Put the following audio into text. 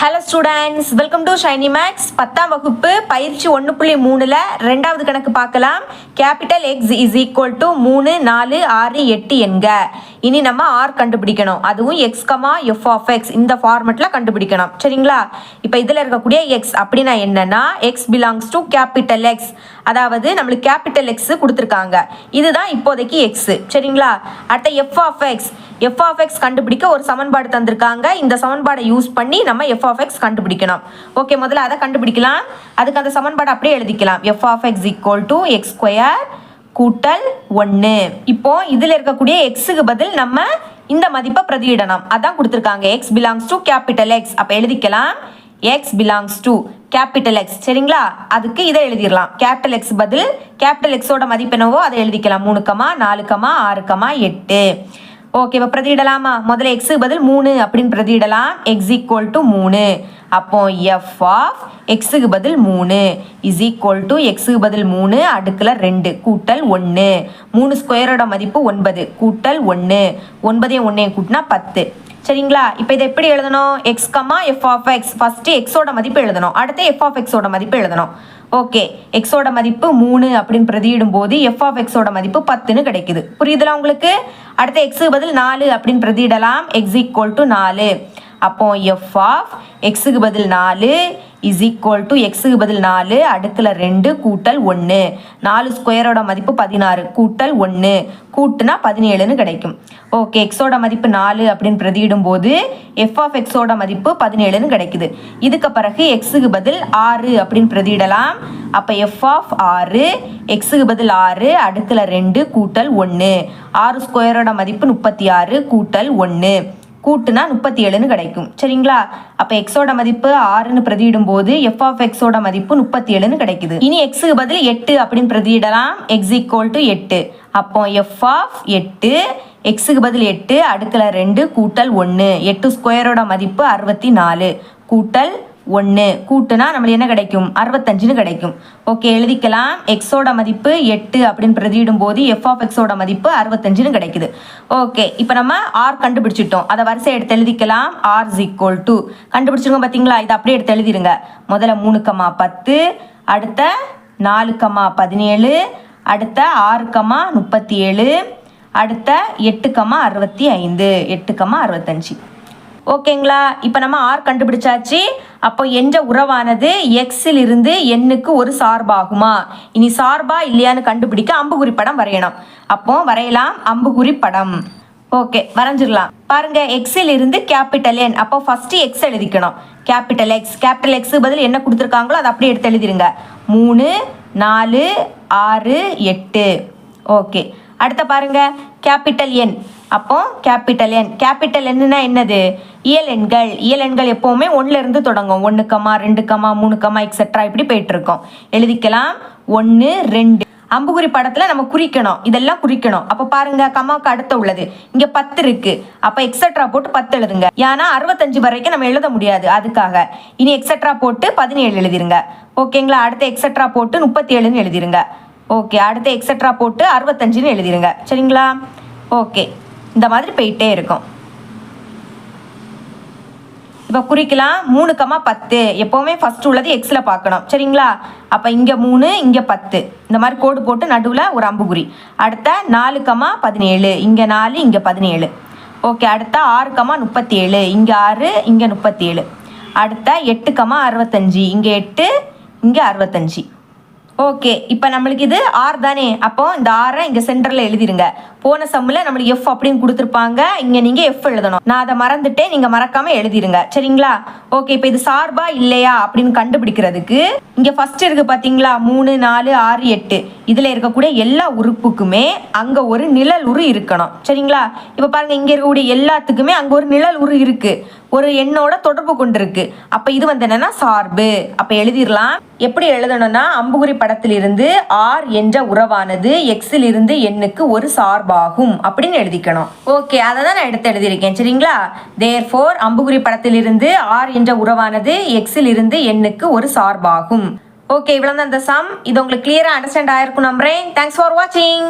Hello students welcome to Shiny Max பத்தாம் வகுப்பு பயிற்சி ஒன்று புள்ளி மூணில் ரெண்டாவது கணக்கு பார்க்கலாம். Capital X is equal to மூணு நாலு ஆறு எட்டு என்க. இனி நம்ம ஆர் கண்டுபிடிக்கணும். அதுவும் X comma F of X இந்த ஃபார்மெட்டில் கண்டுபிடிக்கணும். சரிங்களா? இப்போ இதில் இருக்கக்கூடிய எக்ஸ் அப்படின்னா என்னன்னா X belongs to capital X அதாவது நம்மளுக்கு கேபிட்டல் எக்ஸ் கொடுத்துருக்காங்க. இதுதான் இப்போதைக்கு எக்ஸ் சரிங்களா? அடுத்த F of X F of X கண்டுபிடிக்க ஒரு சமன்பாடு தந்திருக்காங்க. இந்த சமன்பாடை யூஸ் பண்ணி நம்ம எஃப் ஆஃப் எக்ஸ் கண்டுபிடிக்கணும். ஓகே முதல்ல அதை கண்டுபிடிக்கலாம். அதுக்கு அந்த சமன்பாடு அப்படியே எழுதிக்கலாம். F of X equal to X square கூட்டல் ஒன்று இப்போ இதில் இருக்கக்கூடிய எக்ஸுக்கு பதில் நம்ம இந்த மதிப்பை பிரதியிடணும். அதான் கொடுத்துருக்காங்க. X belongs to capital X அப்போ எழுதிக்கலாம். X belongs to capital X சரிங்களா? அதுக்கு இதை எழுதிடலாம். கேபிட்டல் எக்ஸ் பதில் கேபிட்டல் எக்ஸோட மதிப்பு என்னவோ அதை எழுதிக்கலாம். மூணு கமா நாலு கமா ஆறு கமா எட்டு. ஓகே இப்போ பிரதியிடலாமா? முதல்ல எக்ஸுக்கு பதில் மூணு அப்படின்னு பிரதியிடலாம். எக்ஸ் ஈக்குவல் டு மூணு. அப்போ எஃப் ஆஃப் எக்ஸுக்கு பதில் மூணு. இஸ் ஈக்குவல் டு எக்ஸுக்கு பதில் மூணு அடுக்கில் ரெண்டு கூட்டல் ஒன்று மூணு ஸ்கொயரோட மதிப்பு ஒன்பது கூட்டல் ஒன்று ஒன்பதையும் ஒன்றையும் கூட்டினா பத்து. சரிங்களா? இப்போ இதை எப்படி எழுதணும்? X comma F of X first எக்ஸோட மதிப்பு எழுதணும். அடுத்து எஃப் ஆஃப் எக்ஸோட மதிப்பு எழுதணும். ஓகே எக்ஸோட மதிப்பு மூணு அப்படின்னு பிரதியிடும் போது எஃப் ஆஃப் எக்ஸோட மதிப்பு பத்துன்னு கிடைக்குது. புரியுதுல உங்களுக்கு? அடுத்து எக்ஸுக்கு பதில் நாலு அப்படின்னு பிரதியிடலாம். எக்ஸ் ஈக்குவல் டு நாலு. அப்போ எஃப் ஆஃப் எக்ஸுக்கு பதில் நாலு இஸ் ஈக்குவல் டு எக்ஸுக்கு பதில் நாலு அடுக்கில் ரெண்டு கூட்டல் ஒன்று நாலு ஸ்கொயரோட மதிப்பு பதினாறு கூட்டல் ஒன்று கூட்டுனா பதினேழுன்னு கிடைக்கும். ஓகே எக்ஸோட மதிப்பு நாலு அப்படின்னு பிரதியிடும் போது எஃப் ஆஃப் எக்ஸோட மதிப்பு பதினேழுன்னு கிடைக்குது. இதுக்கு பிறகு எக்ஸுக்கு பதில் ஆறு அப்படின்னு பிரதியிடலாம். அப்போ எஃப் ஆஃப் ஆறு எக்ஸுக்கு பதில் ஆறு அடுக்கில் ரெண்டு கூட்டல் ஒன்று ஆறு ஸ்கொயரோட மதிப்பு முப்பத்தி ஆறு கூட்டல் ஒன்று கூட்டுனா முப்பத்தி ஏழுன்னு கிடைக்கும். சரிங்களா? அப்போ எக்ஸோட மதிப்பு ஆறுன்னு பிரதியிடும் போது எஃப் ஆஃப் எக்ஸோட மதிப்பு முப்பத்தி ஏழுன்னு கிடைக்குது. இனி எக்ஸுக்கு பதில் எட்டு அப்படின்னு பிரதியிடலாம். எக்ஸ் ஈக்குவல் டு எட்டு. அப்போ எஃப் ஆஃப் எட்டு எக்ஸுக்கு பதில் எட்டு அடுக்கில் ரெண்டு கூட்டல் ஒன்று எட்டு ஸ்கொயரோட மதிப்பு அறுபத்தி நாலு. கூட்டல் ஒன்று கூட்டுனா நம்மளுக்கு என்ன கிடைக்கும்? அறுபத்தஞ்சுன்னு கிடைக்கும். ஓகே எழுதிக்கலாம். எக்ஸோட மதிப்பு எட்டு அப்படின்னு பிரதியிடும் போது எஃப் ஆஃப் எக்ஸோட மதிப்பு அறுபத்தஞ்சுன்னு கிடைக்குது. ஓகே இப்போ நம்ம ஆர் கண்டுபிடிச்சிட்டோம். அதை வரிசை எடுத்து எழுதிக்கலாம். ஆர் இஸ் ஈக்குவல் டு கண்டுபிடிச்சிருங்க பார்த்தீங்களா இதை அப்படியே எடுத்து எழுதிருங்க. முதல்ல மூணு கமா பத்து அடுத்த நாலு கமா பதினேழு அடுத்த ஆறு கமா முப்பத்தி ஏழு அடுத்த எட்டு கமா அறுபத்தி ஐந்து எட்டு கமா அறுபத்தஞ்சு. ஓகேங்களா இப்போ நம்ம ஆர் கண்டுபிடிச்சாச்சு. அப்போ என்ற உறவானது எக்ஸில் இருந்து எண்ணுக்கு ஒரு சார்பாகுமா? இனி சார்பா இல்லையான்னு கண்டுபிடிக்க அம்புகுறி படம் வரையணும். அப்போ வரையலாம் அம்புகுறி படம். ஓகே வரைஞ்சிடலாம். பாருங்க எக்ஸில் இருந்து கேபிட்டல் என் அப்போ ஃபர்ஸ்ட் எக்ஸ் எழுதிக்கணும். கேபிட்டல் எக்ஸ் கேபிட்டல் எக்ஸ் பதில் என்ன கொடுத்துருக்காங்களோ அதை அப்படியே எடுத்து எழுதிருங்க மூணு நாலு ஆறு எட்டு. ஓகே. அடுத்த பாருங்க கேபிட்டல் என் அப்போ கேபிட்டல் என் கேபிட்டல் என்னன்னா என்னது? இயல் எண்கள். இயல் எண்கள் எப்போவுமே ஒன்றுலேருந்து தொடங்கும். ஒன்று கமா ரெண்டு கமா மூணு கமா எக்ஸெட்ரா இப்படி போயிட்டு இருக்கோம். எழுதிக்கலாம். ஒன்று ரெண்டு. அம்புகுறி படத்தில் நம்ம குறிக்கணும். இதெல்லாம் குறிக்கணும். அப்போ பாருங்க கமாவுக்கு அடுத்த உள்ளது. இங்கே பத்து இருக்கு. அப்போ எக்ஸெட்ரா போட்டு பத்து எழுதுங்க. ஏன்னா அறுபத்தஞ்சு வரைக்கும் நம்ம எழுத முடியாது. அதுக்காக. இனி எக்ஸெட்ரா போட்டு பதினேழு எழுதிருங்க. ஓகேங்களா? அடுத்த எக்ஸெட்ரா போட்டு முப்பத்தி ஏழுன்னு எழுதிருங்க. ஓகே. அடுத்த எக்ஸட்ரா போட்டு அறுபத்தஞ்சுன்னு எழுதிருங்க. சரிங்களா? ஓகே. இந்த மாதிரி போயிட்டே இருக்கும். இப்போ குறிக்கலாம் மூணு கமா பத்து. எப்போவுமே ஃபஸ்ட்டு உள்ளது எக்ஸில் பார்க்கணும். சரிங்களா? அப்போ இங்கே மூணு இங்கே பத்து. இந்த மாதிரி கோடு போட்டு நடுவில் ஒரு அம்புகுறி. அடுத்த நாலு கமா பதினேழு. இங்கே நாலு இங்கே பதினேழு. ஓகே அடுத்த ஆறு கமா முப்பத்தி ஏழு இங்கே ஆறு இங்கே முப்பத்தி ஏழு அடுத்த எட்டு கமா அறுபத்தஞ்சி. இங்கே எட்டு இங்கே அறுபத்தஞ்சி. ஓகே இப்போ நம்மளுக்கு இது ஆர் தானே? அப்போ இந்த ஆரை இங்கே சென்டரில் எழுதிருங்க. போன சம்மில் நம்மளுக்கு எஃப் அப்படின்னு கொடுத்துருப்பாங்க. இங்கே நீங்கள் எஃப் எழுதணும். நான் அதை மறந்துட்டேன் நீங்கள் மறக்காமல் எழுதிருங்க. சரிங்களா? ஓகே இப்போ இது சார்பா இல்லையா அப்படின்னு கண்டுபிடிக்கிறதுக்கு இங்கே ஃபர்ஸ்ட் இருக்கு பார்த்தீங்களா மூணு நாலு ஆறு எட்டு. இதில் இருக்கக்கூடிய எல்லா உறுப்புக்குமே அங்கே ஒரு நிழல் உரு இருக்கணும். சரிங்களா? இப்போ பாருங்கள் இங்கே இருக்கக்கூடிய எல்லாத்துக்குமே அங்கே ஒரு நிழல் உரு இருக்குது ஒரு எண்ணோட தொடர்பு கொண்டிருக்கு. அப்போ இது வந்து என்னன்னா சார்பு. அப்போ எழுதிடலாம். எப்படி எழுதணும்னா அம்புகுறி படத்திலிருந்து ஆர் என்ற உறவானது எக்ஸில் இருந்து எண்ணுக்கு ஒரு சார்பாகும் அப்படின்னு எழுதிக்கணும். ஓகே அதை தான் நான் எடுத்து எழுதியிருக்கேன் சரிங்களா? தேர் ஃபோர் அம்புகுறி படத்திலிருந்து ஆர் என்ற உறவானது எக்ஸில் இருந்து எண்ணுக்கு ஒரு சார்பாகும். ஓகே இவ்வளோ தான் இந்த சம் இது உங்களுக்கு கிளியராக அண்டர்ஸ்டாண்ட் ஆயிருக்கும் நம்புறேன். தேங்க்ஸ் ஃபார் வாட்சிங்